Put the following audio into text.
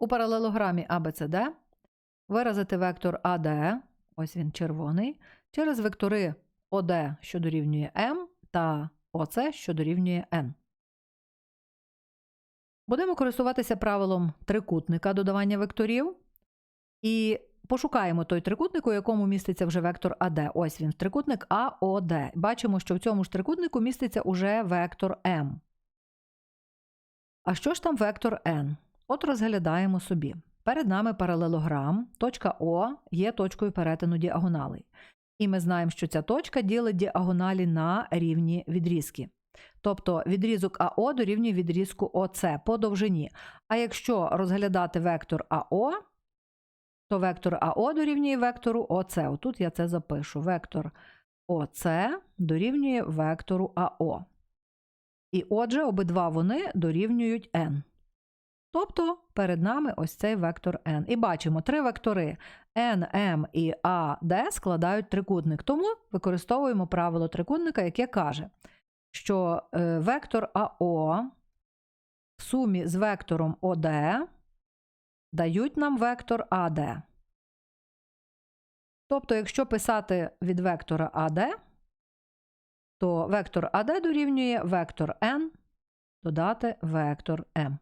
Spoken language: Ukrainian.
у паралелограмі ABCD виразити вектор AD, ось він червоний, через вектори OD, що дорівнює m, та OC, що дорівнює n. Будемо користуватися правилом трикутника додавання векторів. І пошукаємо той трикутник, у якому міститься вже вектор AD. Ось він, трикутник AOD. Бачимо, що в цьому ж трикутнику міститься уже вектор M. А що ж там вектор n? От розглядаємо собі. Перед нами паралелограм, точка О є точкою перетину діагоналей. І ми знаємо, що ця точка ділить діагоналі на рівні відрізки. Тобто відрізок АО дорівнює відрізку ОС по довжині. А якщо розглядати вектор АО, то вектор АО дорівнює вектору ОС. Отут я це запишу. Вектор ОС дорівнює вектору АО. І отже, обидва вони дорівнюють n. Тобто перед нами ось цей вектор n. І бачимо три вектори n, m і a, d складають трикутник. Тому використовуємо правило трикутника, яке каже, що е, вектор АО в сумі з вектором ОД дають нам вектор АД. Тобто, якщо писати від вектора АД, то вектор АД дорівнює вектор n додати вектор m.